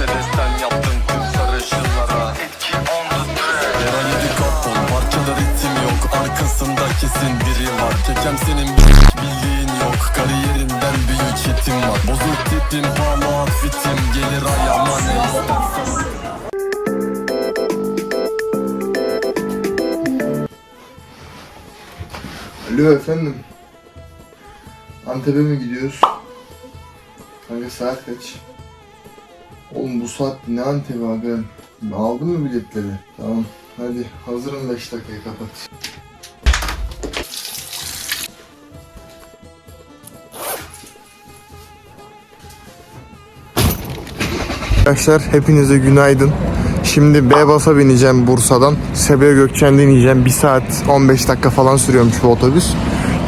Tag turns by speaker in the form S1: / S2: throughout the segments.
S1: Mercedes'ten yaptım tüm sarışınlara. Etki on the track bir kapon parçada ritim yok. Arkasında kesin biri var. Kekem senin bir bildiğin yok. Kariyerinden büyük hitim var. Bozuk tipim pahalı outfitim Gelir ayağıma ne
S2: Alo efendim. Antep'e mi gidiyoruz? Hangi saat kaç? Oğlum bu saat ne Antep'i aga? Aldın mı biletleri? Tamam. Hadi hazırım 5 dakikaya kapat. Arkadaşlar hepinize günaydın. Şimdi B-Bas'a bineceğim Bursa'dan. Sabiha Gökçen'den ineceğim. 1 saat 15 dakika falan sürüyormuş bu otobüs.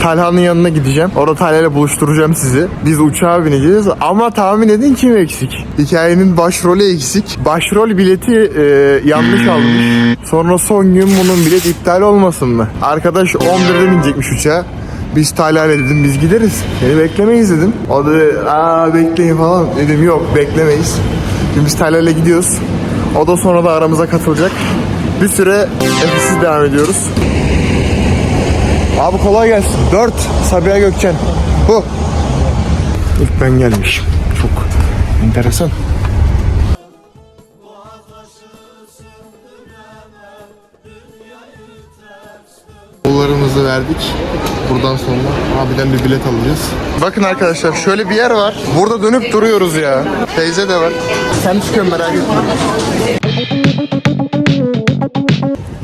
S2: Talha'nın yanına gideceğim. Orada Talha ile buluşturacağım sizi. Biz uçağa bineceğiz ama tahmin edin kim eksik? Hikayenin başrolü eksik. Başrol bileti e, yanlış almış. Sonra son gün bunun bilet iptal olmasın mı? Arkadaş 11'de binecekmiş uçağa. Biz Talha dedim biz gideriz. Seni beklemeyiz dedim. O da aa bekleyin falan. Dedim yok beklemeyiz. Şimdi biz Talha ile gidiyoruz. O da sonra da aramıza katılacak. Bir süre nefessiz devam ediyoruz. Abi kolay gelsin. 4 Sabiha Gökçen. Bu. İlk ben gelmişim. Çok enteresan. Yollarımızı verdik. Buradan sonra abiden bir bilet alacağız. Bakın arkadaşlar şöyle bir yer var. Burada dönüp duruyoruz ya. Teyze de var. Sen çıkıyorsun merak etme.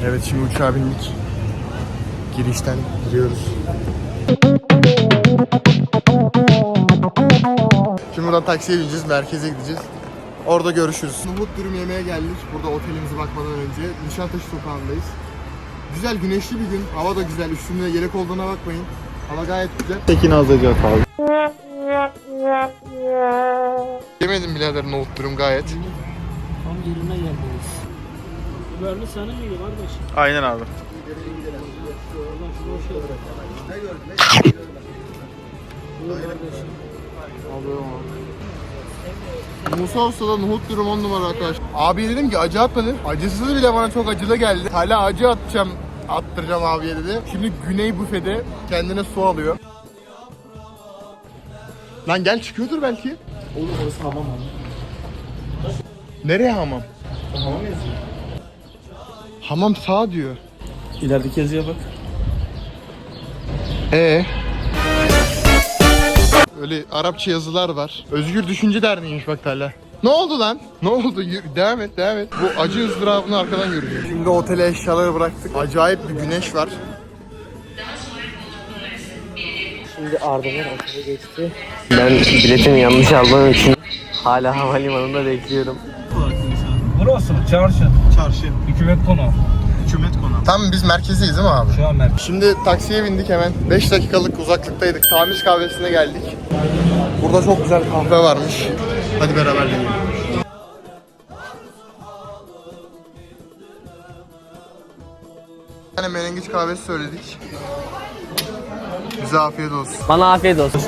S2: Evet şimdi uçağa bindik. Girişten giriyoruz. Şimdi buradan taksiye bineceğiz, merkeze gideceğiz. Orada görüşürüz. Umut dürüm yemeye geldik. Burada otelimize bakmadan önce Nişantaşı sokağındayız. Güzel güneşli bir gün. Hava da güzel. Üstünde yelek olduğuna bakmayın. Hava gayet güzel. Tekin Azlıca abi. Yemedim birader nohut dürüm gayet.
S3: Tam yerine geldiniz. Biberli senin miydi kardeş?
S4: Aynen abi.
S2: Musa Usta'da nohut dürüm 10 numara arkadaş. Abi dedim ki acı atmadı. Acısız bile bana çok acılı geldi. Hala acı atacağım, attıracağım abiye dedi. Şimdi Güney Büfe'de kendine su alıyor. Lan gel çıkıyordur belki.
S3: Oğlum orası hamam hamam.
S2: Nereye hamam? Hamam sağ diyor.
S3: İlerideki yazıya bak.
S2: Ee. Öyle Arapça yazılar var. Özgür Düşünce Derneği'ymiş bak hala. Ne oldu lan? Ne oldu? Yürü- devam et, devam et. Bu acı ızdırabını arkadan göreceğiz. Şimdi otele eşyaları bıraktık. Acayip bir güneş var.
S3: Şimdi Arda'lar otele geçti. Ben biletimi yanlış aldığım için hala havalimanında bekliyorum.
S4: Burası çarşı.
S2: Çarşı.
S4: Hükümet konağı. Hükümet konağı.
S2: Tam biz merkezdeyiz değil mi abi?
S4: Şu an merkez.
S2: Şimdi taksiye bindik hemen. 5 dakikalık uzaklıktaydık. Tamiz kahvesine geldik. Burada çok güzel kahve varmış. Hadi beraber deneyelim. Bir tane menengiç kahvesi söyledik. Bize afiyet olsun.
S3: Bana afiyet olsun.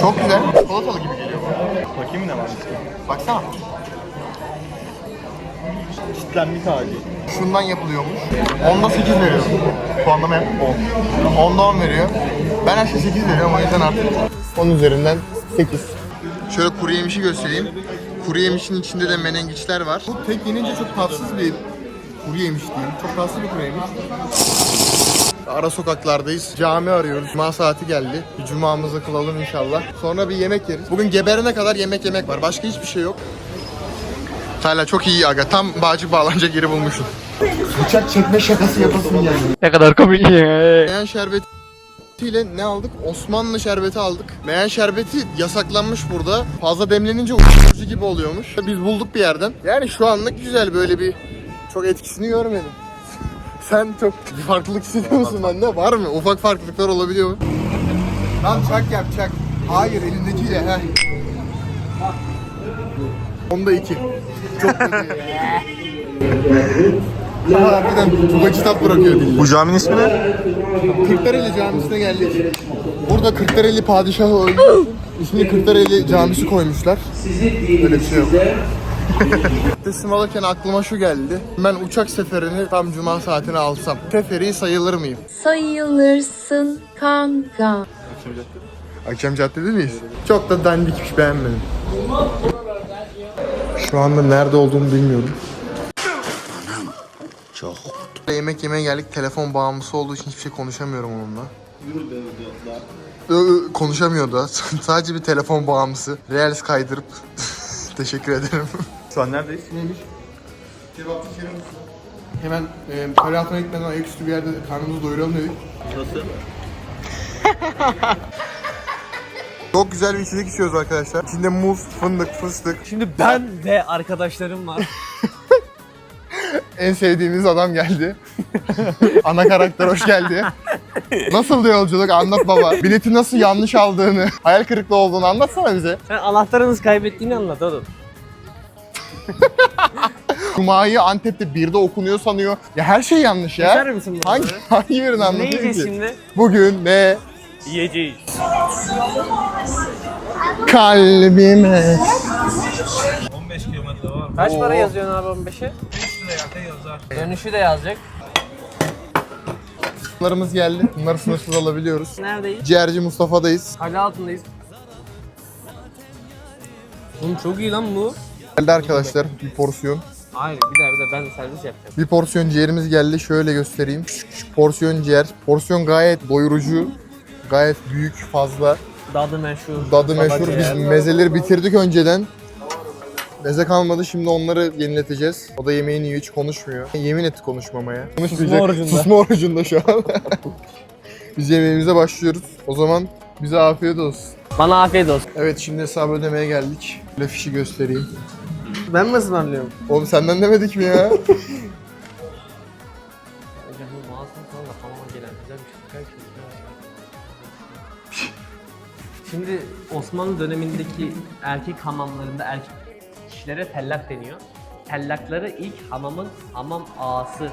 S2: Çok güzel. Çikolatalı gibi geliyor bana.
S4: Bakayım ne var.
S2: Baksana.
S4: Kitlenmiş hali.
S2: Şundan yapılıyormuş. Onda 8 veriyor. Puanlama yap. 10. Onda 10 veriyor. Ben her şey 8 veriyorum o yüzden artık 10 üzerinden 8. Şöyle kuru yemişi göstereyim. Kuru yemişin içinde de menengiçler var. Bu tek yenince çok tatsız bir kuru yemiş diyeyim. Çok tatsız bir kuru yemiş. Ara sokaklardayız. Cami arıyoruz. Cuma saati geldi. Bir cumamızı kılalım inşallah. Sonra bir yemek yeriz. Bugün geberene kadar yemek yemek var. Başka hiçbir şey yok. Hala çok iyi aga. Tam bağcı bağlanacak yeri bulmuşum. Bıçak çekme şakası yapasın yani.
S3: Ne kadar komik.
S2: Meyan şerbetiyle ne aldık? Osmanlı şerbeti aldık. Meyan şerbeti yasaklanmış burada. Fazla demlenince uyuşturucu gibi oluyormuş. Biz bulduk bir yerden. Yani şu anlık güzel böyle bir çok etkisini görmedim. Sen çok bir farklılık hissediyor musun bende? Var mı? Ufak farklılıklar olabiliyor mu? Lan çak yap çak. Hayır elindekiyle he. Onda iki. Çok kötü. Ama harbiden Tugacı tat bırakıyor dilde.
S5: Bu caminin ismi ne?
S2: Kırklareli Camisi'ne geldik. Burada Kırklareli padişahı öldü. İsmini Kırklareli Camisi koymuşlar. Öyle bir şey yok. Teslim alırken aklıma şu geldi. Ben uçak seferini tam cuma saatine alsam. Seferi sayılır mıyım?
S6: sayılırsın kanka.
S2: Akşam caddede miyiz? Çok da dandikmiş beğenmedim. Şu anda nerede olduğumu bilmiyorum. Çok. Yemek yemeye geldik. Telefon bağımlısı olduğu için hiçbir şey konuşamıyorum onunla. Ö, Konuşamıyor da. Sadece bir telefon bağımlısı. Reels kaydırıp teşekkür ederim.
S5: Şu an neredeyiz?
S2: Neymiş? Kebapçı Kerim Usta. Hemen e, Kale gitmeden ayaküstü bir yerde karnımızı doyuralım dedik.
S5: Nasıl?
S2: Çok güzel bir içecek içiyoruz arkadaşlar. İçinde muz, fındık, fıstık.
S3: Şimdi ben ve arkadaşlarım var.
S2: En sevdiğimiz adam geldi. Ana karakter hoş geldi. Nasıl yolculuk anlat baba. Bileti nasıl yanlış aldığını, hayal kırıklığı olduğunu anlatsana bize.
S3: Sen anahtarınızı kaybettiğini anlat oğlum.
S2: Cuma'yı Antep'te birde okunuyor sanıyor. Ya her şey yanlış
S3: Geçer
S2: ya.
S3: misin
S2: Hangi,
S3: bunları?
S2: hangi birini anlatayım ki?
S3: şimdi?
S2: Bugün ne?
S3: Yiyeceğiz.
S2: Kalbime.
S4: 15 kilometre var.
S3: Kaç para yazıyorsun abi 15'e?
S4: 3 liraya yazar.
S3: Dönüşü de yazacak.
S2: Bunlarımız geldi. Bunları sınırsız alabiliyoruz.
S3: Neredeyiz?
S2: Ciğerci Mustafa'dayız.
S3: Kale altındayız. Oğlum çok iyi lan bu.
S2: Geldi arkadaşlar bir porsiyon.
S3: Hayır bir daha bir daha ben de servis yapacağım.
S2: Bir porsiyon ciğerimiz geldi. Şöyle göstereyim. Küçük küçük porsiyon ciğer. Porsiyon gayet doyurucu. Gayet büyük, fazla.
S3: Dadı meşhur.
S2: Dadı meşhur. Biz
S3: ciğer.
S2: mezeleri bitirdik önceden. Meze kalmadı. Şimdi onları yenileteceğiz. O da yemeğini yiyor. Hiç konuşmuyor. Yemin etti konuşmamaya. Konuşmayacak.
S3: orucunda.
S2: Susma orucunda şu an. Biz yemeğimize başlıyoruz. O zaman bize afiyet olsun.
S3: Bana afiyet olsun.
S2: Evet şimdi hesabı ödemeye geldik. Böyle fişi göstereyim.
S3: Ben mi ısmarlıyorum?
S2: Oğlum senden demedik mi ya?
S3: Osmanlı dönemindeki erkek hamamlarında erkek kişilere tellak deniyor. Tellakları ilk hamamın hamam ağası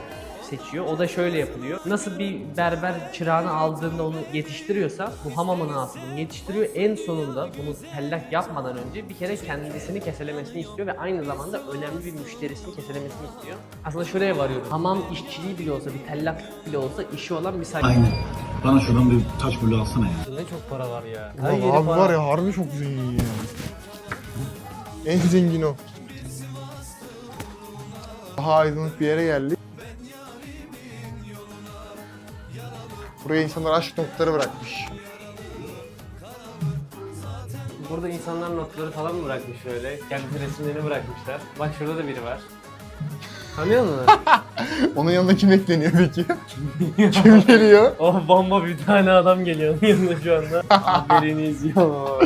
S3: seçiyor. O da şöyle yapılıyor. Nasıl bir berber çırağını aldığında onu yetiştiriyorsa bu hamamın ağası bunu yetiştiriyor. En sonunda bunu tellak yapmadan önce bir kere kendisini keselemesini istiyor ve aynı zamanda önemli bir müşterisini keselemesini istiyor. Aslında şuraya varıyorum. Hamam işçiliği bile olsa, bir tellak bile olsa işi olan bir saygı.
S7: Aynen. Bana şuradan bir taş bulu alsana ya.
S3: Ne çok para var ya. Her
S2: Ulan
S3: yeri
S2: abi
S3: para.
S2: var ya harbi çok zengin ya. En zengin o. Daha aydınlık bir yere geldik. Buraya insanlar aşk notları bırakmış.
S3: Burada insanlar notları falan mı bırakmış şöyle? Kendi resimlerini bırakmışlar. Bak şurada da biri var. Tanıyor musun?
S2: Onun yanına kim ekleniyor peki? kim geliyor?
S3: oh bomba bir tane adam geliyor onun yanında şu anda. Haberiniz yok.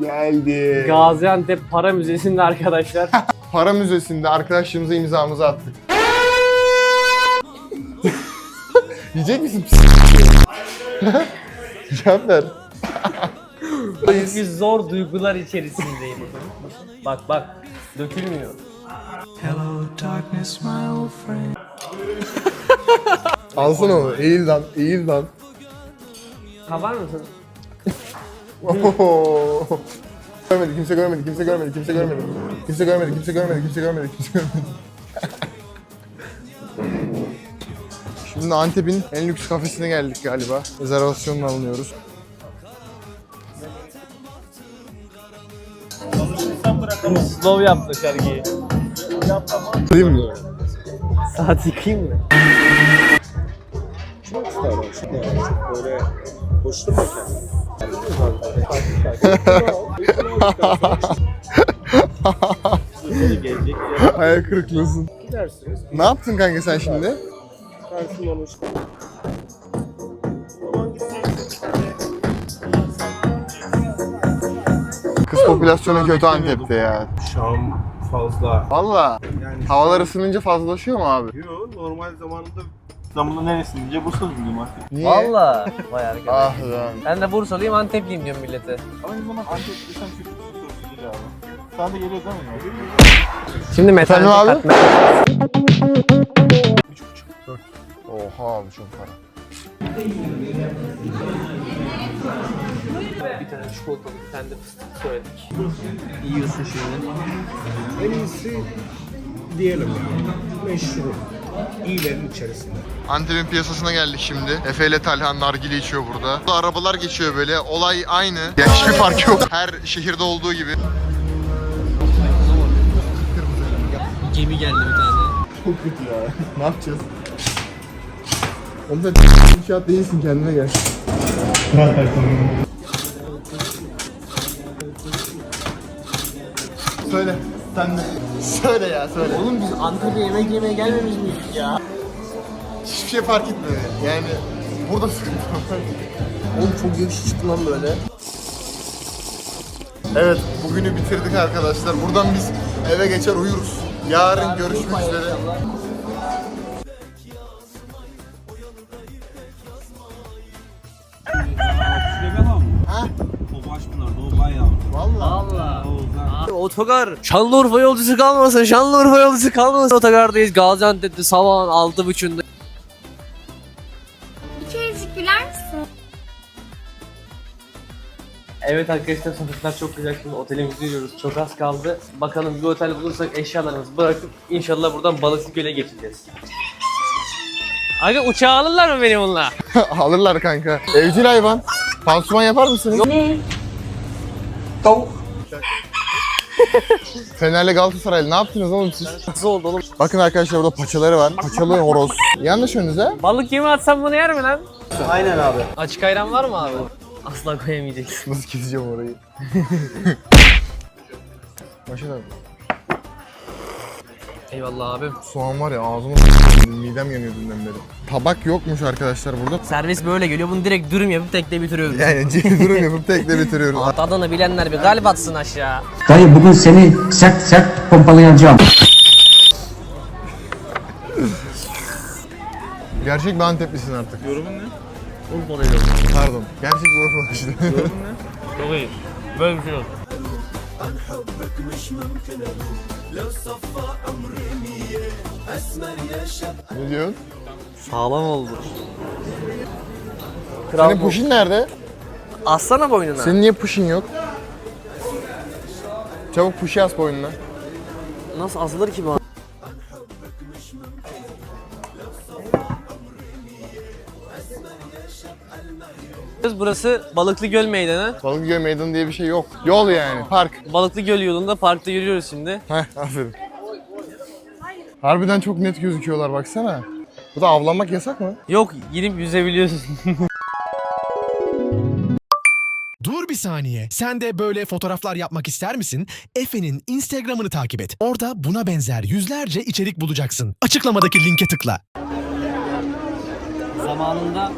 S2: Geldi.
S3: Gaziantep Para Müzesi'nde arkadaşlar.
S2: Para Müzesi'nde arkadaşlarımıza imzamızı attık. Yiyecek misin? Cevap ver.
S3: Çünkü zor duygular içerisindeyim. bak bak dökülmüyor.
S2: Alsana onu. Eğil lan. Eğil lan.
S3: Kabar mısın?
S2: Görmedi, kimse görmedi, kimse görmedi, kimse görmedi. Kimse görmedi, kimse görmedi, kimse görmedi, kimse görmedi. Şimdi Antep'in en lüks kafesine geldik galiba. Rezervasyonla alınıyoruz.
S3: Slow yaptı şarkıyı.
S2: Değil mi?
S3: Saat yıkayayım mı?
S2: Hayal kırıklığısın. Ne yaptın kanka sen şimdi? Kız popülasyonu kötü Antep'te ya.
S5: Şam fazla.
S2: Valla. Havalar ısınınca fazlalaşıyor mu abi?
S5: Yo normal zamanında İstanbul'un neresinde Bursa'da mıyım artık?
S2: Niye?
S3: Valla. Vay arkadaş.
S2: Ah lan.
S3: Ben de Bursalıyım Antepliyim diyorum millete.
S5: Aynı zaman Antep desem çok çok abi. Sana da geliyor değil mi?
S3: Şimdi metal
S2: abi? 4. Oha abi çok para.
S3: Bir tane çikolatalı, bir tane de fıstık söyledik. Yiyorsun şimdi.
S8: En iyisi diyelim yani. Meşhur. İyilerin içerisinde.
S2: Antep'in piyasasına geldik şimdi. Efe ile Talha nargile içiyor burada. Burada arabalar geçiyor böyle. Olay aynı. Ya hiçbir fark yok. Her şehirde olduğu gibi.
S3: Gemi geldi bir tane.
S2: Çok kötü ya. ne yapacağız? Oğlum sen inşaat değilsin kendine gel. söyle. Sen de. Söyle ya söyle.
S3: Oğlum biz Antep'e yemek yemeye gelmemiş miydik ya?
S2: Hiçbir şey fark etmedi. Yani burada sıkıntı var.
S3: Oğlum çok yakışıklı çıktı lan böyle.
S2: Evet, bugünü bitirdik arkadaşlar. Buradan biz eve geçer uyuruz. Yarın görüşmek üzere.
S4: O
S3: Otogar Şanlıurfa yolcusu kalmasın, Şanlıurfa yolcusu kalmasın. Otogardayız Gaziantep'te sabahın altı buçuğunda.
S6: Bir kerecik güler misin?
S3: Evet arkadaşlar sokaklar çok güzel. Şimdi otelimize gidiyoruz. Çok az kaldı. Bakalım bir otel bulursak eşyalarımızı bırakıp inşallah buradan Balıklı Göl'e geçeceğiz. Aga uçağı alırlar mı beni bununla?
S2: Alırlar kanka. Evcil hayvan. Pansuman yapar mısınız?
S6: Ne?
S2: Fenerli Galatasaraylı ne yaptınız oğlum siz?
S3: Nasıl oldu oğlum?
S2: Bakın arkadaşlar burada paçaları var. Paçalı horoz. Yanlış önünüz ha?
S3: Balık yemi atsam bunu yer mi lan? Aynen abi. Açık ayran var mı abi? Asla koyamayacaksın.
S2: Nasıl keseceğim orayı? Başına
S3: Eyvallah abim.
S2: soğan var ya ağzıma midem yanıyor dünden beri. Tabak yokmuş arkadaşlar burada.
S3: Servis böyle geliyor. Bunu direkt dürüm yapıp tekte bitiriyoruz.
S2: Yani durum yapıp tekle bitiriyoruz.
S3: Tadını bilenler bir galip atsın aşağı.
S9: Dayı bugün seni sert sert pompalayacağım.
S2: Gerçek bir Anteplisin artık.
S4: Yorumun ne?
S2: Urfalıyım. Pardon. Gerçek bir Urfalı işte.
S3: Çok iyi. Böyle bir şey yok.
S2: Ne diyorsun?
S3: Sağlam oldu.
S2: Senin puşin nerede?
S3: Assana boynuna.
S2: Senin niye puşin yok? Çabuk puşi as boynuna.
S3: Nasıl asılır ki bu? Burası Balıklı Göl Meydanı.
S2: Balıkgöl Meydanı diye bir şey yok. Yol yani. Park.
S3: Balıklı Göl yolunda parkta yürüyoruz şimdi.
S2: Heh aferin. Harbiden çok net gözüküyorlar baksana. Bu da avlanmak yasak mı?
S3: Yok girip yüzebiliyorsun.
S10: Dur bir saniye. Sen de böyle fotoğraflar yapmak ister misin? Efe'nin Instagram'ını takip et. Orada buna benzer yüzlerce içerik bulacaksın. Açıklamadaki linke tıkla.
S3: Zamanında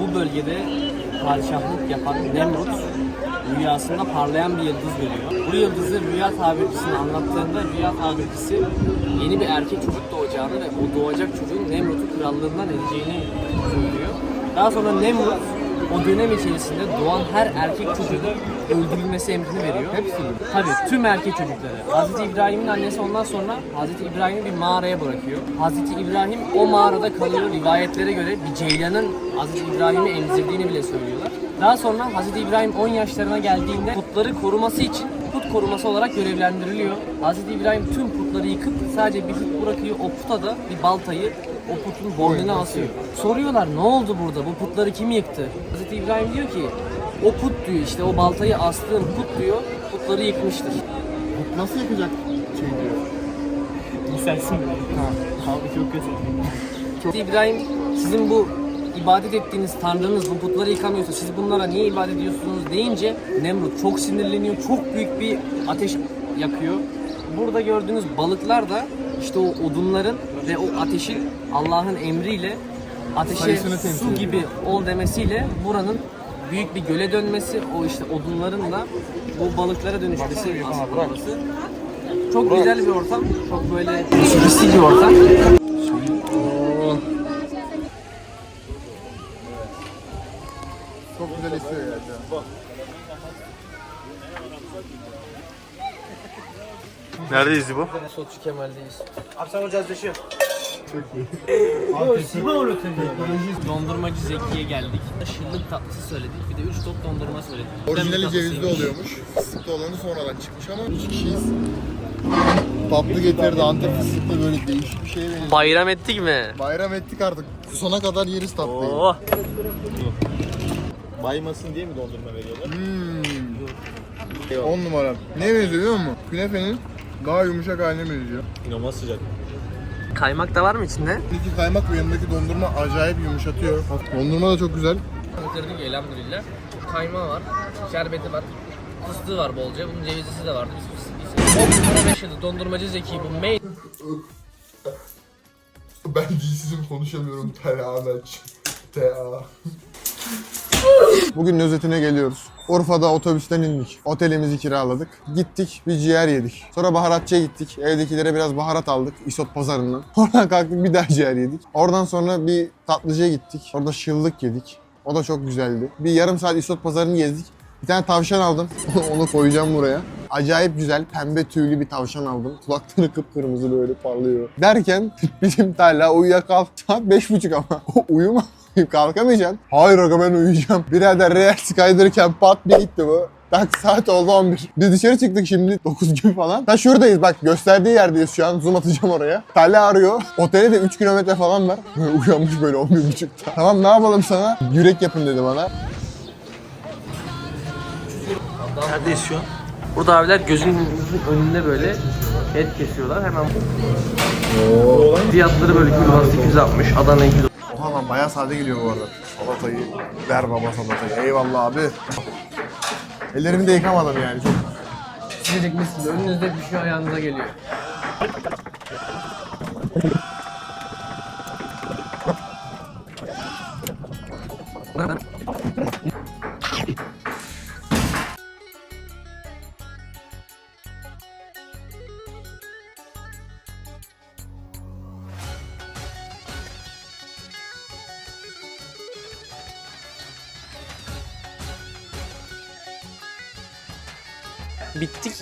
S3: bu bölgede padişahlık yapan Nemrut rüyasında parlayan bir yıldız görüyor. Bu yıldızı rüya tabircisine anlattığında rüya tabircisi yeni bir erkek çocuk doğacağını ve o doğacak çocuğun Nemrut'u krallığından edeceğini söylüyor. Daha sonra Nemrut o dönem içerisinde doğan her erkek çocuğun öldürülmesi emrini veriyor. Hepsini? Tabii tüm erkek çocukları. Hazreti İbrahim'in annesi ondan sonra Hazreti İbrahim'i bir mağaraya bırakıyor. Hazreti İbrahim o mağarada kalıyor. Rivayetlere göre bir ceylanın Hazreti İbrahim'i emzirdiğini bile söylüyorlar. Daha sonra Hazreti İbrahim 10 yaşlarına geldiğinde putları koruması için put koruması olarak görevlendiriliyor. Hazreti İbrahim tüm putları yıkıp sadece bir put bırakıyor. O puta da bir baltayı o putun boynuna asıyor. Soruyorlar ne oldu burada? Bu putları kim yıktı? Hazreti İbrahim diyor ki o put diyor işte o baltayı astığım put diyor putları yıkmıştır.
S2: Nasıl yapacak şey diyor.
S3: Sensin Abi çok kötü. Çok... İbrahim sizin bu ibadet ettiğiniz tanrınız bu putları yıkamıyorsa siz bunlara niye ibadet ediyorsunuz deyince Nemrut çok sinirleniyor. Çok büyük bir ateş yakıyor. Burada gördüğünüz balıklar da işte o odunların ve o ateşin Allah'ın emriyle ateşe su gibi ol demesiyle buranın büyük bir göle dönmesi, o işte odunların da bu balıklara dönüşmesi aslında burası. Çok güzel bir ortam. Çok böyle turistik bir ortam.
S2: Güzel istiyor ya. şu an.
S5: Neredeyiz bu?
S3: Sotçu Kemal'deyiz.
S4: Akşam hocası dışı.
S3: Dondurmacı Zeki'ye geldik. Şırlık tatlısı söyledik. Bir de 3 top dondurma söyledik.
S2: Orijinali cevizli oluyormuş. Fıstıklı olanı sonradan çıkmış ama 3 kişiyiz. Tatlı getirdi Antep fıstıklı böyle değişik bir şeye benziyor.
S3: Bayram ettik mi?
S2: Bayram ettik artık. Sona kadar yeriz tatlıyı.
S3: Oh.
S5: Baymasın diye mi dondurma veriyorlar?
S2: Hmm. 10 numara. Ne benziyor biliyor musun? Künefenin daha yumuşak haline benziyor.
S5: İnanılmaz sıcak.
S3: Kaymak da var mı içinde?
S2: İki kaymak ve yanındaki dondurma acayip yumuşatıyor. Dondurma da çok güzel.
S3: Bitirdik elhamdülillah. Kaymağı var, şerbeti var, fıstığı var bolca. Bunun cevizlisi de vardı. Biz fıstıklıyız. 10 numara 5 yıldız dondurmacı Zeki bu main.
S2: Ben dilsizim konuşamıyorum. Tea aç. Bugün özetine geliyoruz. Urfa'da otobüsten indik. Otelimizi kiraladık. Gittik bir ciğer yedik. Sonra baharatçıya gittik. Evdekilere biraz baharat aldık. İsot pazarından. Oradan kalktık bir daha ciğer yedik. Oradan sonra bir tatlıcıya gittik. Orada şıllık yedik. O da çok güzeldi. Bir yarım saat İsot pazarını gezdik. Bir tane tavşan aldım. Onu koyacağım buraya. Acayip güzel pembe tüylü bir tavşan aldım. Kulakları kıpkırmızı böyle parlıyor. Derken bizim Talha uyuyakalktı. Saat beş buçuk ama. Uyuma. Kalkamayacaksın. Hayır aga ben uyuyacağım. Birader reels kaydırırken pat bir gitti bu. Tak saat oldu 11. Biz dışarı çıktık şimdi 9 gibi falan. Ta şuradayız bak gösterdiği yerdeyiz şu an. Zoom atacağım oraya. Talha arıyor. Otele de 3 kilometre falan var. Uyanmış böyle 11.30'da. Tamam ne yapalım sana? Yürek yapın dedi bana.
S5: Neredeyiz şu an?
S3: Burada abiler gözünüzün önünde böyle et kesiyorlar. Hemen Fiyatları böyle kilodan 860, Adana 2
S2: Oha lan bayağı sade geliyor bu arada. Salatayı ver baba salatayı. Eyvallah abi. Ellerimi de yıkamadım yani çok.
S3: Mis gibi önünüzde bir şey ayağınıza geliyor.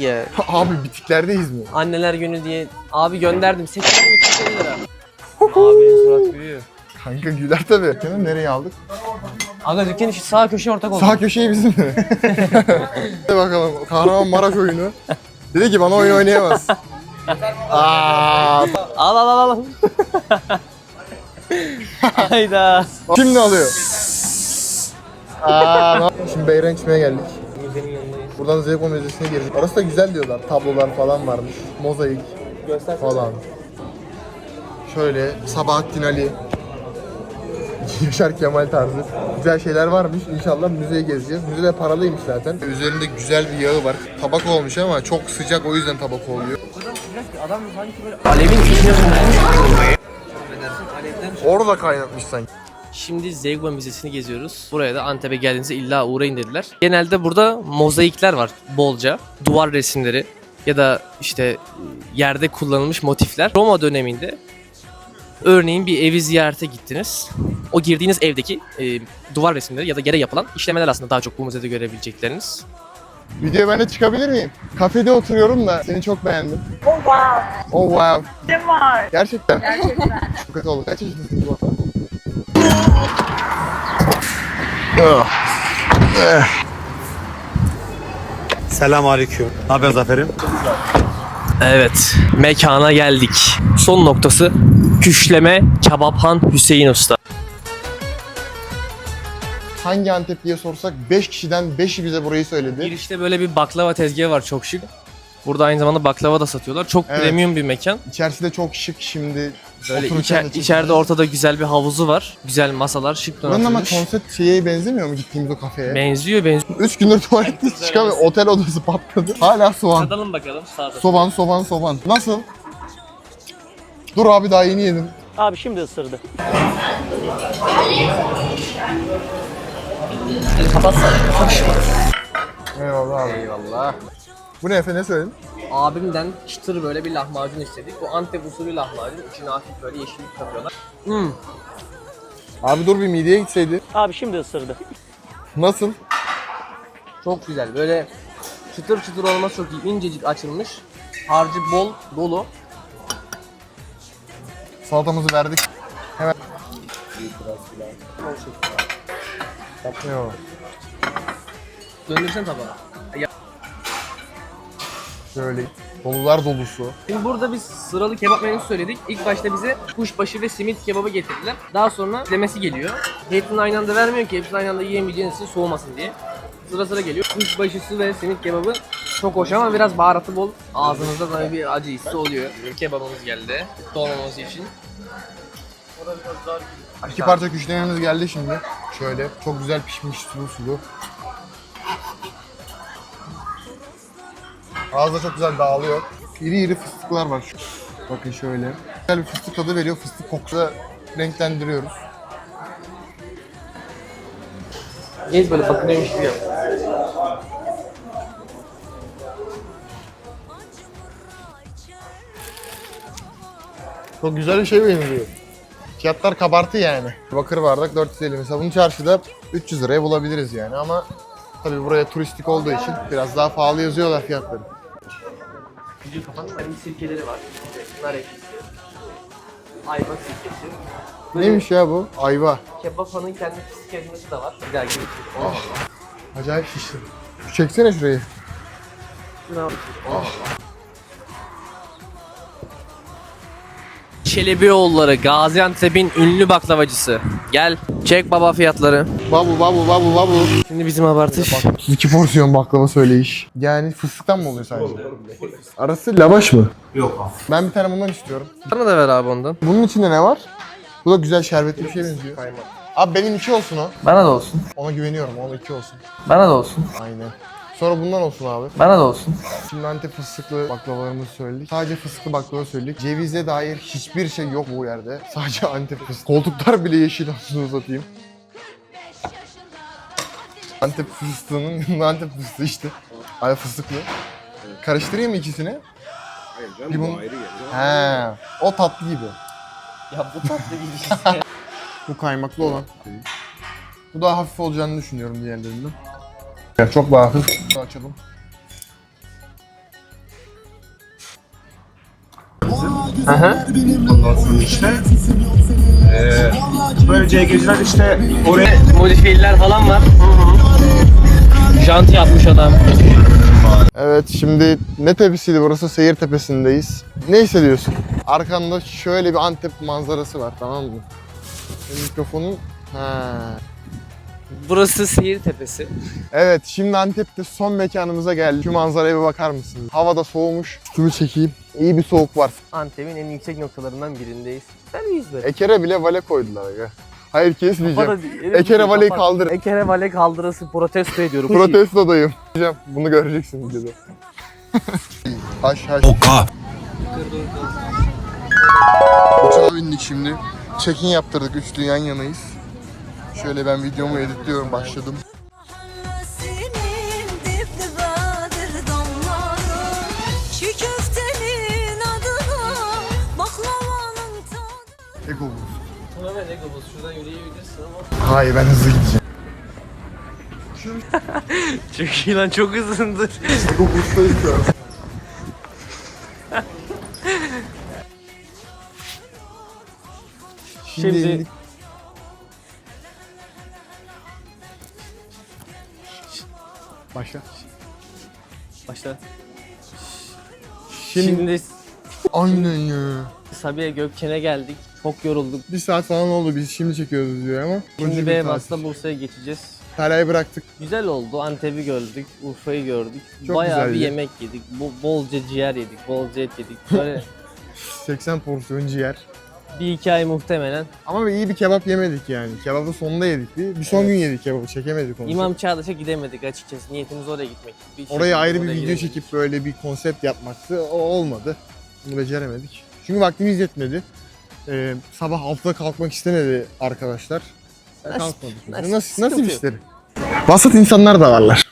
S3: Ya.
S2: abi bitiklerdeyiz mi?
S3: Anneler günü diye abi gönderdim. 850 lira. Abinin surat gülüyor.
S2: Kanka güler tabii. Canım nereye aldık?
S3: Aga dükkanın şu sağ köşe ortak oldu.
S2: Sağ köşeyi bizim mi? Hadi bakalım. Kahraman Maraş oyunu. Dedi ki bana oyun oynayamaz. Aa,
S3: Al al al al. Hayda.
S2: Şimdi alıyor. Aa, ne yap- Şimdi beyran içmeye geldik. Buradan Zeyko Müzesi'ne girdik. Orası da güzel diyorlar. Tablolar falan varmış. Mozaik falan. Şöyle Sabahattin Ali. Yaşar Kemal tarzı. Güzel şeyler varmış. İnşallah müzeyi gezeceğiz. Müze de paralıymış zaten. Üzerinde güzel bir yağı var. Tabak olmuş ama çok sıcak o yüzden tabak oluyor.
S3: Adam sanki böyle alevin içine
S2: Orada kaynatmış sanki.
S3: Şimdi Zegma Müzesi'ni geziyoruz. Buraya da Antep'e geldiğinizde illa uğrayın dediler. Genelde burada mozaikler var bolca. Duvar resimleri ya da işte yerde kullanılmış motifler. Roma döneminde örneğin bir evi ziyarete gittiniz. O girdiğiniz evdeki e, duvar resimleri ya da yere yapılan işlemeler aslında daha çok bu müzede görebilecekleriniz.
S2: Videoya ben de çıkabilir miyim? Kafede oturuyorum da seni çok beğendim. Oh wow. Oh wow. Var? Gerçekten. Gerçekten. Çok kötü oldu. Kaç yaşındasın bu arada?
S5: Selam aleyküm. Ne haber Zafer'im?
S3: Evet, mekana geldik. Son noktası Küşleme Kebaphan Hüseyin Usta.
S2: Hangi Antep diye sorsak 5 kişiden 5'i bize burayı söyledi.
S3: Girişte böyle bir baklava tezgahı var çok şık. Burada aynı zamanda baklava da satıyorlar. Çok
S2: Evet.
S3: premium bir mekan.
S2: İçerisi de çok şık şimdi.
S3: Böyle içer- içeride ortada güzel bir havuzu var. Güzel masalar, şık
S2: Buranın ama
S3: donatılmış.
S2: konsept şeye benzemiyor mu gittiğimiz o kafeye?
S3: Benziyor benziyor.
S2: 3 gündür tuvalette çıkamıyor. Otel odası patladı. Hala soğan.
S3: Tadalım bakalım sağda.
S2: Soğan, soğan, soğan. Nasıl? Dur abi daha yeni yedim.
S11: Abi şimdi ısırdı.
S3: Kapatsana.
S2: Eyvallah abi.
S3: Eyvallah.
S2: Bu ne Efe ne söyledin?
S3: Abimden çıtır böyle bir lahmacun istedik. Bu Antep usulü lahmacun. İçine hafif böyle yeşillik katıyorlar. Hmm.
S2: Abi dur bir mideye gitseydi.
S11: Abi şimdi ısırdı.
S2: Nasıl?
S3: Çok güzel. Böyle çıtır çıtır olması çok iyi. İncecik açılmış. Harcı bol, dolu.
S2: Salatamızı verdik. Hemen. Yok.
S3: Döndürsen tabağı.
S2: Şöyle dolular dolusu.
S3: Şimdi burada biz sıralı kebap menüsü söyledik. İlk başta bize kuşbaşı ve simit kebabı getirdiler. Daha sonra demesi geliyor. Hepsini aynı anda vermiyor ki hepsini aynı anda yiyemeyeceğiniz için soğumasın diye. Sıra sıra geliyor. Kuşbaşısı ve simit kebabı çok hoş ama biraz baharatı bol. Ağzınızda da bir acı hissi oluyor. Kebabımız geldi. Dolmaması için.
S2: İki parça küşlerimiz geldi şimdi. Şöyle çok güzel pişmiş sulu sulu. Ağızda çok güzel dağılıyor. İri iri fıstıklar var şu. Bakın şöyle. Güzel bir fıstık tadı veriyor. Fıstık kokusu renklendiriyoruz.
S3: Yes böyle bakılıyormuş gibi yap.
S2: Çok güzel bir şey benziyor. Fiyatlar kabartı yani. Bakır bardak 450 mesela bunu çarşıda 300 liraya bulabiliriz yani ama tabii buraya turistik olduğu için biraz daha pahalı yazıyorlar fiyatları.
S3: Video kapandı. Hani sirkeleri var. Nar ekşisi. Ayva sirkesi. Böyle
S2: Neymiş ya bu? Ayva.
S3: Kebap hanın kendi fıstık ezmesi de var. Bir daha gibi.
S2: Acayip şişti. Çeksene şurayı.
S3: Çelebioğulları Gaziantep'in ünlü baklavacısı. Gel çek baba fiyatları.
S2: Babu babu babu babu.
S3: Şimdi bizim abartış.
S2: 32 porsiyon baklava söyleyiş. Yani fıstıktan mı oluyor sadece? Arası lavaş mı?
S5: Yok abi.
S2: Ben bir tane bundan istiyorum.
S3: Bana da ver abi ondan.
S2: Bunun içinde ne var? Bu da güzel şerbetli bir şey benziyor. Abi benim iki olsun o.
S3: Bana da olsun.
S2: Ona güveniyorum. Ona iki olsun.
S3: Bana da olsun.
S2: Aynen. Sonra bundan olsun abi.
S3: Bana da olsun.
S2: Şimdi Antep fıstıklı baklavalarımızı söyledik. Sadece fıstıklı baklava söyledik. Cevize dair hiçbir şey yok bu yerde. Sadece Antep fıstığı. Koltuklar bile yeşil aslında satayım. Antep fıstığının Antep fıstığı işte. Ay fıstıklı. Karıştırayım mı ikisini?
S8: Hayır canım bu ayrı geliyor.
S2: He, o tatlı gibi.
S3: Ya bu tatlı bir şey.
S2: Bu kaymaklı olan. Bu daha hafif olacağını düşünüyorum diğerlerinden. Ya çok daha hafif. Açalım.
S8: Ondan sonra işte eee böyle CG'ciler işte oraya
S3: Modifiyeler falan var. Jant yapmış adam.
S2: Evet şimdi ne tepesiydi burası? Seyir tepesindeyiz. Ne hissediyorsun? Arkanda şöyle bir Antep manzarası var tamam mı? Mikrofonun... Ha.
S3: Burası Seyir Tepesi.
S2: Evet şimdi Antep'te son mekanımıza geldik. Şu manzaraya bir bakar mısınız? Havada soğumuş. Üstümü çekeyim. İyi bir soğuk var.
S3: Antep'in en yüksek noktalarından birindeyiz. Ben miyiz böyle?
S2: Ekere bile vale koydular aga. Hayır kesmeyeceğim. Ekere valeyi kaldır.
S3: Ekere vale kaldırası protesto ediyorum.
S2: Protestodayım. Diyeceğim. Bunu göreceksin videoda. haş haş.
S1: Oka.
S2: Uçağa bindik şimdi. Check-in yaptırdık. Üçlü yan yanayız. Şöyle ben videomu editliyorum. Başladım. Ego boost.
S3: Ego boost. Şuradan yürüyebilirsin ama.
S2: Hayır ben hızlı gideceğim.
S3: Çok iyi lan çok hızlıdır.
S2: Ego boost'tayım şu an. Şimdi,
S3: Şimdi-
S2: Başla.
S3: Başla.
S2: Şimdi,
S3: Şimdi
S2: aynen ya.
S3: Sabiha Gökçen'e geldik. Çok yorulduk.
S2: Bir saat falan oldu biz şimdi çekiyoruz diyor ama.
S3: Şimdi
S2: bir
S3: Beyaz'da
S2: tatil.
S3: Bursa'ya geçeceğiz.
S2: Talayı bıraktık.
S3: Güzel oldu. Antep'i gördük. Urfa'yı gördük.
S2: Çok
S3: Bayağı bir
S2: güzeldi.
S3: yemek yedik. Bo- bolca ciğer yedik. Bolca et yedik. Böyle
S2: 80 porsiyon ciğer.
S3: Bir iki ay muhtemelen.
S2: Ama iyi bir kebap yemedik yani. Kebabı sonunda yedik bir. Bir son gün yedik kebabı. Çekemedik onu.
S3: İmam Çağdaş'a gidemedik açıkçası. Niyetimiz oraya gitmek. Bir
S2: Oraya
S3: şekilde
S2: ayrı bir
S3: oraya
S2: video
S3: gidemedik.
S2: çekip böyle bir konsept yapmaktı. O olmadı. Bunu beceremedik. Çünkü vaktimiz yetmedi. Ee, sabah 6'da kalkmak istemedi arkadaşlar.
S3: Nasip,
S2: Kalkmadık.
S3: nasip,
S2: Nasıl, nasıl
S3: sıkıntı yok.
S2: işleri? Vasat insanlar da varlar.